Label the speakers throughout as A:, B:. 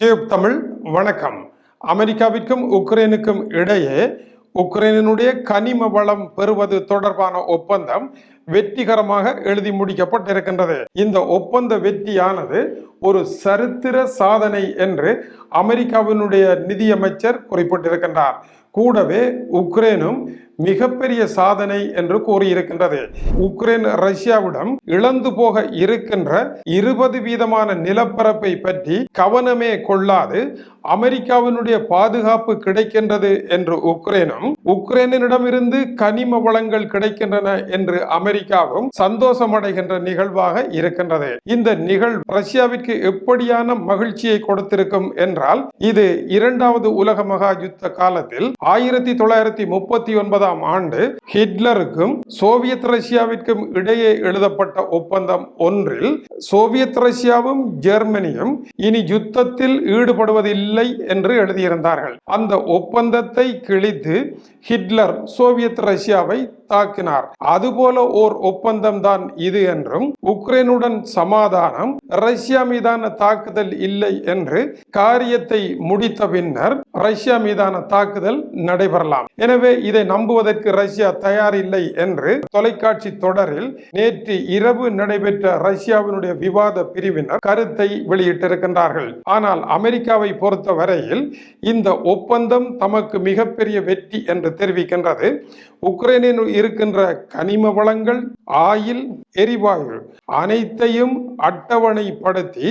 A: Tube Tamil வணக்கம். அமெரிக்காவிற்கும் உக்ரைனுக்கும் இடையே உக்ரைனுடைய கனிம வளம் பெறுவது தொடர்பான ஒப்பந்தம் வெற்றிகரமாக எழுதி முடிக்கப்பட்டிருக்கின்றது. இந்த ஒப்பந்த வெற்றியானது ஒரு சரித்திர சாதனை என்று அமெரிக்காவினுடைய நிதியமைச்சர் குறிப்பிட்டிருக்கின்றார். கூடவே உக்ரைனும் மிகப்பெரிய சாதனை என்று கூறியிருக்கின்றது. உக்ரைன் ரஷ்யாவிடம் இழந்து போக இருக்கின்ற இருபது வீதமான நிலப்பரப்பை பற்றி கவனமே கொள்ளாது அமெரிக்காவினுடைய பாதுகாப்பு கிடைக்கின்றது என்று உக்ரைனும் உக்ரைனிடமிருந்து கனிம வளங்கள் கிடைக்கின்றன என்று அமெரிக்காவும் சந்தோஷமடைகின்ற நிகழ்வாக இருக்கின்றது. இந்த நிகழ்வு ரஷ்யாவிற்கு எப்படியான மகிழ்ச்சியை கொடுத்திருக்கும் என்றால் இது இரண்டாவது உலக மகா யுத்த காலத்தில் ஆயிரத்தி தொள்ளாயிரத்தி முப்பத்தி ஒன்பதாம் ஆண்டு ஹிட்லருக்கும் சோவியத் ரஷ்யாவிற்கும் இடையே எழுதப்பட்ட ஒப்பந்தம் ஒன்றில் சோவியத் ரஷ்யாவும் ஜெர்மனியும் இனி யுத்தத்தில் ஈடுபடுவதில்லை என்று எழுதியிருந்தார்கள். அந்த ஒப்பந்தத்தை கிழித்து ஹிட்லர் சோவியத் ரஷ்யாவை தாக்கினார். அதுபோல ஓர் ஒப்பந்தம் தான் இது என்றும் உக்ரைனுடன் சமாதானம் ரஷ்யா மீதான தாக்குதல் இல்லை என்று காரியத்தை முடித்த பின்னர் ரஷ்யா மீதான தாக்குதல் நடைபெறலாம். எனவே இதை நம்புவதற்கு ரஷ்யா தயார் இல்லை என்று தொலைக்காட்சி தொடரில் நேற்று இரவு நடைபெற்ற ரஷ்யாவினுடைய விவாத பிரிவினர் கருத்தை வெளியிட்டிருக்கின்றார்கள். ஆனால் அமெரிக்காவை பொறுத்த வரையில் இந்த ஒப்பந்தம் தமக்கு மிகப்பெரிய வெற்றி என்று தெரிவிக்கின்றது. உக்ரைனில் இருக்கின்ற கனிம வளங்கள் ஆயில் எரிவாயு அனைத்தையும் அட்டவணைப்படுத்தி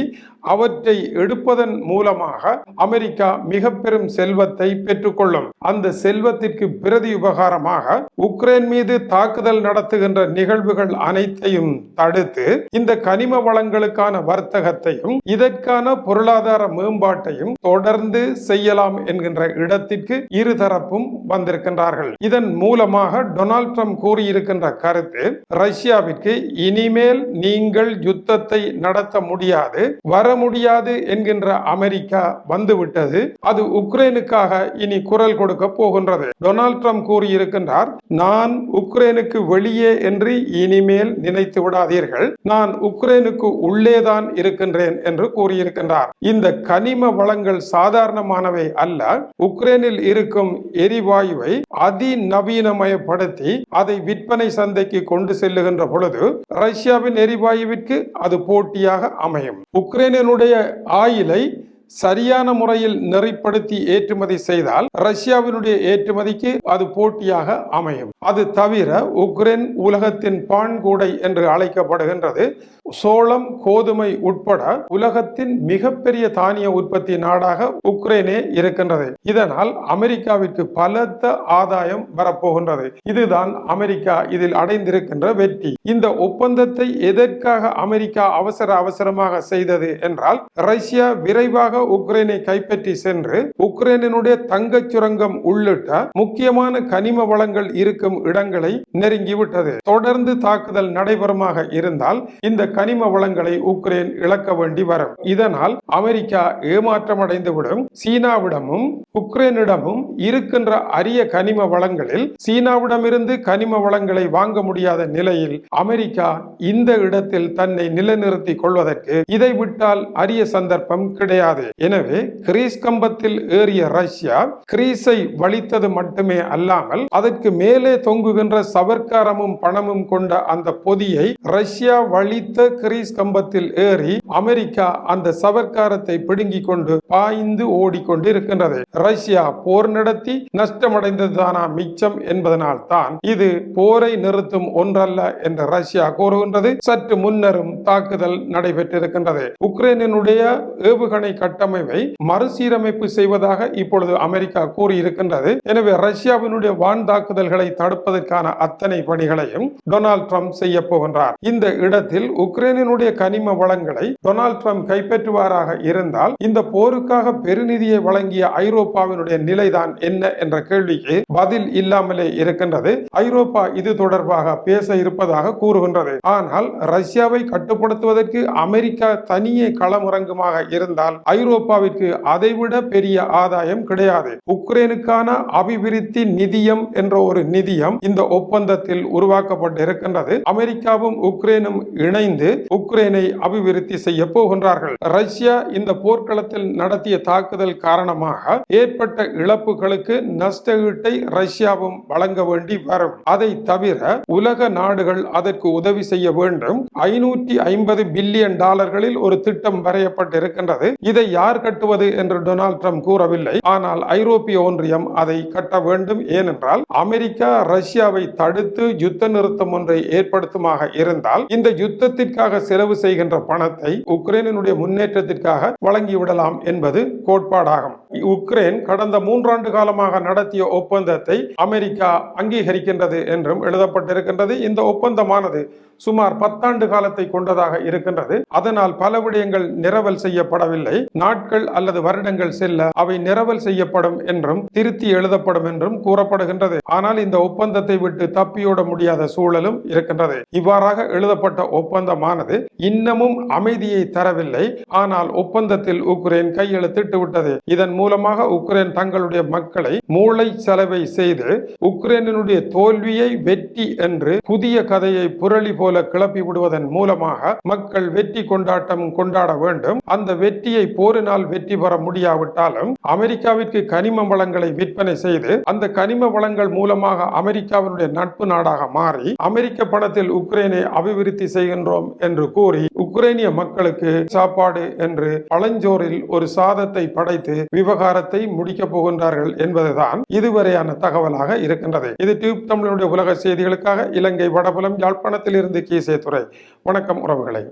A: அவற்றை எடுப்பதன் மூலமாக அமெரிக்கா மிக பெரும் செல்வத்தை பெற்றுக்கொள்ளும். அந்த செல்வத்திற்கு பிரதி உபகாரமாக உக்ரைன் மீது தாக்குதல் நடத்துகின்ற நிகழ்வுகள் அனைத்தையும் தடுத்து இந்த கனிம வளங்களுக்கான வர்த்தகத்தையும் இதற்கான பொருளாதார மேம்பாட்டையும் தொடர்ந்து செய்யலாம் என்கின்ற இடத்திற்கு இருதரப்பும் வந்திருக்கின்றார்கள். இதன் மூலமாக டொனால்ட் ட்ரம்ப் கூறியிருக்கின்ற கருத்து ரஷ்யாவிற்கு இனிமேல் நீங்கள் யுத்தத்தை நடத்த முடியாது வர முடியாது என்கின்ற அமெரிக்கா வந்துவிட்டது. அது உக்ரைனுக்காக இனி குரல் கொடுக்க போகின்றது. டொனால்ட் ட்ரம்ப் கூறியிருக்கின்றார் நான் உக்ரைனுக்கு வெளியே என்று இனிமேல் நினைத்து விடாதீர்கள். நான் உக்ரைனுக்கு உள்ளேதான் இருக்கின்றேன் என்று கூறியிருக்கின்றார். இந்த கனிம வளங்கள் சாதாரணமானவை அல்ல. உக்ரைனில் இருக்கும் எரிவாயுவை அதிநவீனமயப்படுத்தி அதை விற்பனை சந்தைக்கு கொண்டு செல்லுகின்ற பொழுது ரஷ்யாவின் எரிவாயுவிற்கு அது போட்டியாக அமையும். உக்ரைனினுடைய ஆயிலை சரியான முறையில் நெறிப்படுத்தி ஏற்றுமதி செய்தால் ரஷ்யாவினுடைய ஏற்றுமதிக்கு அது போட்டியாக அமையும். அது தவிர உக்ரைன் உலகத்தின் பான்கூடை என்று அழைக்கப்படுகின்றது. சோளம் கோதுமை உட்பட உலகத்தின் மிகப்பெரிய தானிய உற்பத்தி நாடாக உக்ரைனே இருக்கின்றது. இதனால் அமெரிக்காவிற்கு பலத்த ஆதாயம் வரப்போகின்றது. இதுதான் அமெரிக்கா இதில் அடைந்திருக்கின்ற வெற்றி. இந்த ஒப்பந்தத்தை எதற்காக அமெரிக்கா அவசர அவசரமாக செய்தது என்றால் ரஷ்யா விரைவாக உக்ரைனை கைப்பற்றி சென்று உக்ரைனினுடைய தங்கச் சுரங்கம் உள்ளிட்ட முக்கியமான கனிம வளங்கள் இருக்கும் இடங்களை நெருங்கிவிட்டது. தொடர்ந்து தாக்குதல் நடைபெறுமாக இருந்தால் இந்த கனிம வளங்களை உக்ரைன் இழக்க வேண்டி வரும். இதனால் அமெரிக்கா ஏமாற்றமடைந்துவிடும். சீனாவிடமும் உக்ரைனிடமும் இருக்கின்ற அரிய கனிம வளங்களில் சீனாவிடமிருந்து கனிம வளங்களை வாங்க முடியாத நிலையில் அமெரிக்கா இந்த இடத்தில் தன்னை நிலைநிறுத்திக் கொள்வதற்கு இதை விட்டால் அரிய சந்தர்ப்பம் கிடையாது. எனவே கிரீஸ் கம்பத்தில் ஏறிய ரஷ்யா கிரீஸை வலித்தது மட்டுமே அல்லாமல் அதற்கு மேலே தொங்குகின்ற சவர்க்காரமும் பணமும் கொண்ட அந்த பொதியை ரஷ்யா வலித்த கிரீஸ் கம்பத்தில் ஏறி அமெரிக்கா அந்த சவர்க்காரத்தை பிடுங்கிக் கொண்டு பாய்ந்து ஓடிக்கொண்டு இருக்கின்றது ரஷ்யா போர் நடத்தி நஷ்டமடைந்ததுதானா மிச்சம் என்பதனால் தான் இது போரை நிறுத்தும் ஒன்றல்ல என்று ரஷ்யா கூறுகின்றது. சற்று முன்னரும் தாக்குதல் நடைபெற்றிருக்கின்றது. உக்ரைனுடைய ஏவுகணை கட்டமைப்பை மறுசீரமைப்பு செய்வதாக இப்பொழுது அமெரிக்கா கூறியிருக்கின்றது. எனவே ரஷ்யாவினுடைய வான் தாக்குதல்களை தடு தடுப்பதற்கான அத்தனை பணிகளையும் டொனால்ட் ட்ரம்ப் செய்ய போகின்றார். இந்த இடத்தில் உக்ரைனினுடைய கனிம வளங்களை டொனால்ட் ட்ரம்ப் கைப்பற்றுவாராக இருந்தால் இந்த போருக்காக பெருநிதியை வழங்கிய ஐரோப்பாவினுடைய நிலைதான் என்ன என்ற கேள்விக்கு பதில் இல்லாமலே இருக்கின்றது. ஐரோப்பா இது தொடர்பாக பேச இருப்பதாக கூறுகின்றது. ஆனால் ரஷ்யாவை கட்டுப்படுத்துவதற்கு அமெரிக்கா தனியே களமிறங்குமாக இருந்தால் ஐரோப்பாவிற்கு அதைவிட பெரிய ஆதாயம் கிடையாது. உக்ரைனுக்கான அபிவிருத்தி நிதியம் என்ற ஒரு நிதி நிதியம் இந்த ஒப்பந்தத்தில் உருவாக்கப்பட்டு இருக்கின்றது அமெரிக்காவும் உக்ரைனும் இணைந்து உக்ரைனை அபிவிருத்தி செய்ய போகின்றார்கள். ரஷ்யா இந்த போர்க்களத்தில் நடத்திய தாக்குதல் காரணமாக ஏற்பட்ட இழப்புகளுக்கு நஷ்ட ஈட்டை ரஷ்யாவும் வழங்க வேண்டி வரும். அதை தவிர உலக நாடுகள் அதற்கு உதவி செய்ய வேண்டும். ஐநூற்றி ஐம்பது பில்லியன் டாலர்களில் ஒரு திட்டம் வரையப்பட்டிருக்கின்றது. இதை யார் கட்டுவது என்று டொனால்ட் ட்ரம்ப் கூறவில்லை. ஆனால் ஐரோப்பிய ஒன்றியம் அதை கட்ட வேண்டும். ஏனென்றால் அமெரிக்கா ரஷ்யாவை தடுத்து யுத்த நிறுத்தம் ஒன்றை ஏற்படுத்துமாக இருந்தால் இந்த யுத்தத்திற்காக செலவு செய்கின்ற பணத்தை உக்ரைனுடைய முன்னேற்றத்திற்காக வழங்கிவிடலாம் என்பது கோட்பாடாகும். உக்ரைன் கடந்த மூன்றாண்டு காலமாக நடத்திய ஒப்பந்தத்தை அமெரிக்கா அங்கீகரிக்கின்றது என்றும் எழுதப்பட்டிருக்கின்றது. இந்த ஒப்பந்தமானது சுமார் பத்தாண்டு காலத்தை கொண்டதாக இருக்கின்றது. அதனால் பல விடயங்கள் நிரவல் செய்யப்படவில்லை. நாட்கள் அல்லது வருடங்கள் செல்ல அவை நிரவல் செய்யப்படும் என்றும் திருத்தி எழுதப்படும் என்றும் கூறப்படுகின்றது. ஆனால் இந்த ஒப்பந்தத்தை விட்டு தப்பியோட முடியாத சூழலும் இருக்கின்றது. இவ்வாறாக எழுதப்பட்ட ஒப்பந்தமானது இன்னமும் அமைதியை தரவில்லை. ஆனால் ஒப்பந்தத்தில் உக்ரைன் கையெழுத்திட்டு விட்டது இதன் மூலமாக உக்ரைன் தங்களுடைய மக்களை மூளை செலவை செய்து உக்ரைனுடைய தோல்வியை வெற்றி என்று புதிய கதையை புரளி போல கிளப்பி விடுவதன் மூலமாக மக்கள் வெற்றி கொண்டாட்டம் கொண்டாட வேண்டும். அந்த வெற்றியை போரினால் வெற்றி பெற முடியாவிட்டாலும் அமெரிக்காவிற்கு கனிம வளங்களை விற்பனை செய்து அந்த கனிம வளங்கள் மூலமாக அமெரிக்காவினுடைய நட்பு நாடாக மாறி அமெரிக்க பணத்தில் உக்ரைனை அபிவிருத்தி செய்கின்றோம் என்று கூறி உக்ரைனிய மக்களுக்கு சாப்பாடு என்று பழஞ்சோரில் ஒரு சாதத்தை படைத்து விவகாரத்தை முடிக்கப் போகின்றார்கள் என்பதுதான் இதுவரையான தகவலாக இருக்கின்றது. இது டியூப் தமிழனுடைய உலக செய்திகளுக்காக இலங்கை வடபுலம் யாழ்ப்பாணத்தில் இருந்து கீசே துறை வணக்கம் உறவுகளை.